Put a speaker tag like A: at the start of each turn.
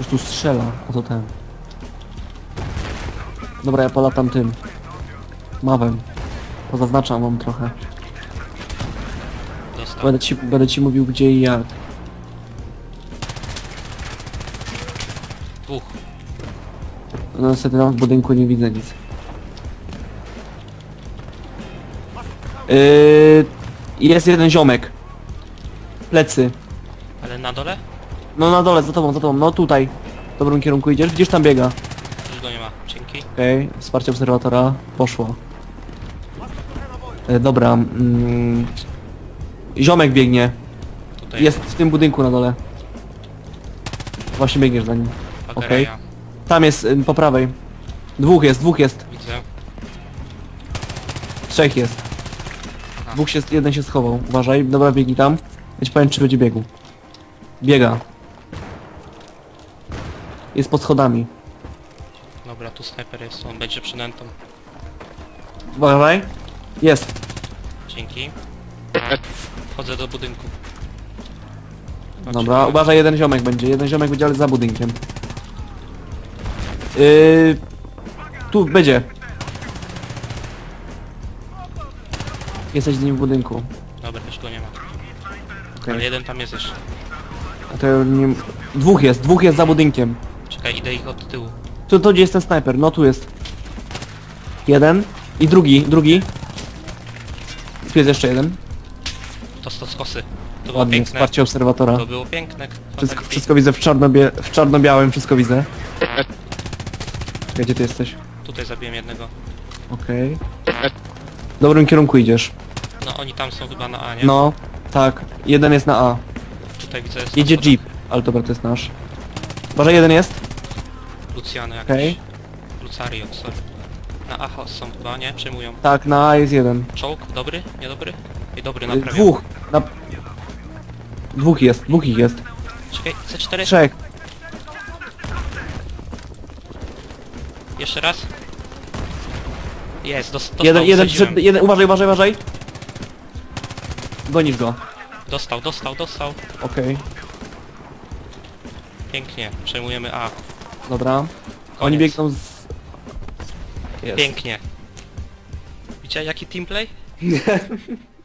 A: Już tu strzela, o to ten. Dobra, ja polatam tym. Mawem. Pozaznaczam wam trochę.
B: Dostał.
A: Będę ci, będę ci mówił gdzie i jak.
B: Dwóch.
A: No niestety tam w budynku nie widzę nic. Yy, jest jeden ziomek. Plecy.
B: Ale na dole?
A: No na dole, za tobą, za tobą. No tutaj. W dobrym kierunku idziesz. Gdzieś tam biega.
B: Już go nie ma. Dzięki.
A: Okej, wsparcie obserwatora. Poszło. E, dobra. Mm, ziomek biegnie.
B: Tutaj.
A: Jest w tym budynku na dole. Właśnie biegniesz za nim.
B: Bageraja.
A: Tam jest, y, po prawej. Dwóch jest, dwóch jest.
B: Widzę.
A: Trzech jest. Dwóch się, jeden się schował. Uważaj, dobra biegnij tam. Ja ci powiem czy będzie biegł. Biega. Jest pod schodami.
B: Dobra, tu snajper jest. On będzie przynętą.
A: Uważaj. Jest.
B: Dzięki. Wchodzę do budynku. Chodź,
A: Dobra, uważaj, jeden ziomek będzie. Jeden ziomek będzie ale za budynkiem. Yy, tu będzie. Jesteś z nim w budynku.
B: Dobra, już go nie ma.
A: Okej.
B: Ale jeden tam jest jeszcze.
A: A to nie... Dwóch jest, dwóch jest za budynkiem.
B: Czekaj, idę ich od tyłu.
A: Tu, tu gdzie jest ten snajper? No tu jest. Jeden. I drugi, drugi. Tu jest jeszcze jeden.
B: To sto z kosy. To było
A: Ładnie,
B: piękne.
A: wsparcie obserwatora.
B: To było piękne.
A: Wszystko, wszystko widzę w, czarnobie w czarno-białym, wszystko widzę. Czekaj, gdzie ty jesteś?
B: Tutaj zabiłem jednego.
A: Okej. W dobrym kierunku idziesz.
B: No oni tam są chyba na A, nie?
A: No, tak. Jeden jest na A.
B: Tutaj widzę jest
A: Jedzie
B: na
A: jeep, ale dobra, to jest nasz. Może jeden jest?
B: Lucjany jakieś.
A: Okej.
B: Lucario, sorry. Na A są chyba, nie? Przejmują.
A: Tak, na A jest jeden.
B: Czołg, dobry? Niedobry? I dobry
A: Y,
B: naprawiam.
A: Dwóch. Na... Dwóch jest, dwóch ich jest.
B: Czekaj, C4.
A: Trzech.
B: Jeszcze raz. Jest, dos dostał,
A: Jeden, jeden,
B: wsadziłem.
A: jeden, uważaj, uważaj, uważaj. Gonisz go.
B: Dostał, dostał, dostał.
A: Okej,
B: Pięknie, przejmujemy A.
A: dobra. Oni
B: Koniec.
A: biegną z... Jest.
B: Pięknie. Widzicie jaki teamplay?